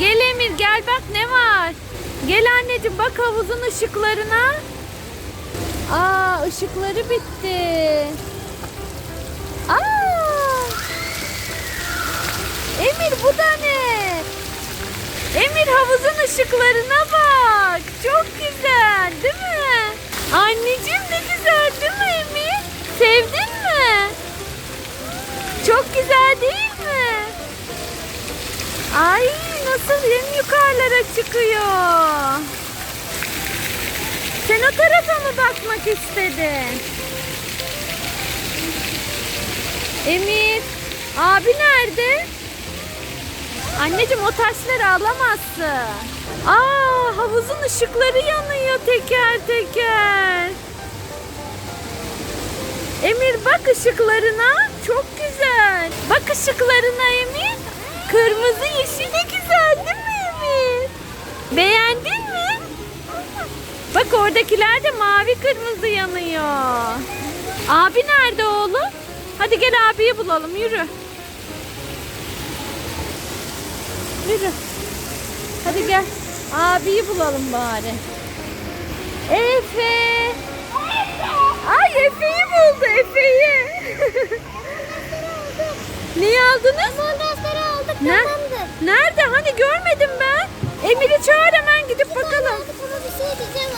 Gel Emir gel bak ne var. Gel anneciğim bak havuzun ışıklarına. Aa ışıkları bitti. Aa! Emir bu da ne? Emir havuzun ışıklarına bak. Çok güzel değil mi? Anneciğim ne güzel değil mi Emir? Sevdin mi? Çok güzel değil mi? Ay nasıl en yukarılara çıkıyor. Sen o tarafa mı bakmak istedin? Emir, abi nerede? Anneciğim o taşları alamazsın. Aa havuzun ışıkları yanıyor teker teker. Emir bak ışıklarına. Çok güzel. Bak ışıklarına Emir. Kırmızı yeşil de güzel değil mi Emir? Beğendin mi? Bak oradakiler de mavi kırmızı yanıyor. Abi nerede oğlum? Hadi gel abiyi bulalım yürü. Yürü. Hadi gel. Abiyi bulalım bari. Efe. Ay Efe'yi buldu Efe'yi. Neyi aldınız? Mondersleri aldık tamamdır. Nerede? Hani görmedim ben. Emir'i çağır hemen gidip bakalım. Ama bir şey diyeceğim.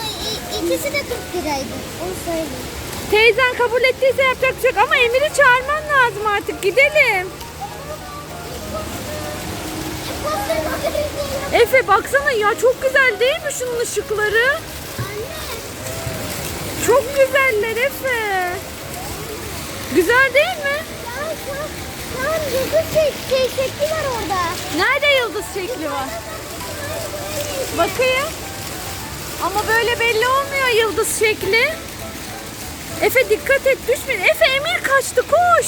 İkisi de 40 liraydı. Onu söyleyeyim. Teyzen kabul ettiyse yapacak bir şey yok ama Emir'i çağırman lazım artık. Gidelim. Efe baksana ya çok güzel değil mi şunun ışıkları? Çok güzeller Efe. Güzel değil mi? Tamam yıldız şey, şey şekli var orada. Nerede yıldız şekli var? Bakayım. Ama böyle belli olmuyor yıldız şekli. Efe dikkat et düşmeyin. Efe Emir kaçtı koş.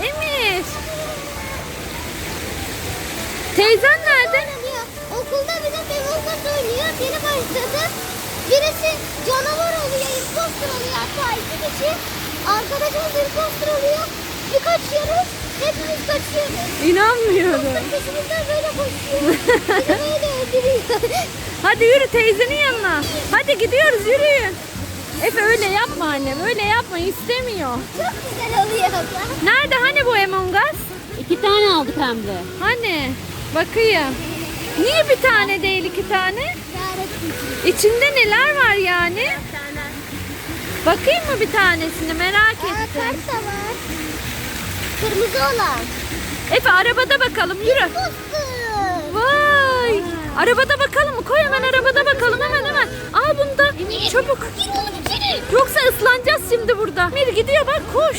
Emir. Teyzen nerede? Okulda bize Pevoz'la söylüyor. Biri başladı. Birisi canavar oluyor, imposter oluyor hatta iki kişi. Arkadaşımız imposter oluyor. Bir kaçıyoruz, hepimiz kaçıyoruz. İnanmıyorum. Peşimizden böyle koşuyor. Hadi yürü teyzenin yanına. Hadi gidiyoruz yürüyün. Efe öyle yapma annem. Öyle yapma istemiyor. Çok güzel oluyor abla. Nerede hani bu Among Us? İki tane aldık hem de. Hani? Bakayım. Niye bir tane değil iki tane? İçinde neler var yani? Bakayım mı bir tanesini merak Aa, ettim. kart da var. Kırmızı olan. Efe arabada bakalım yürü. Vay. Arabada bakalım çabuk. Yoksa ıslanacağız şimdi burada. Mir gidiyor bak koş.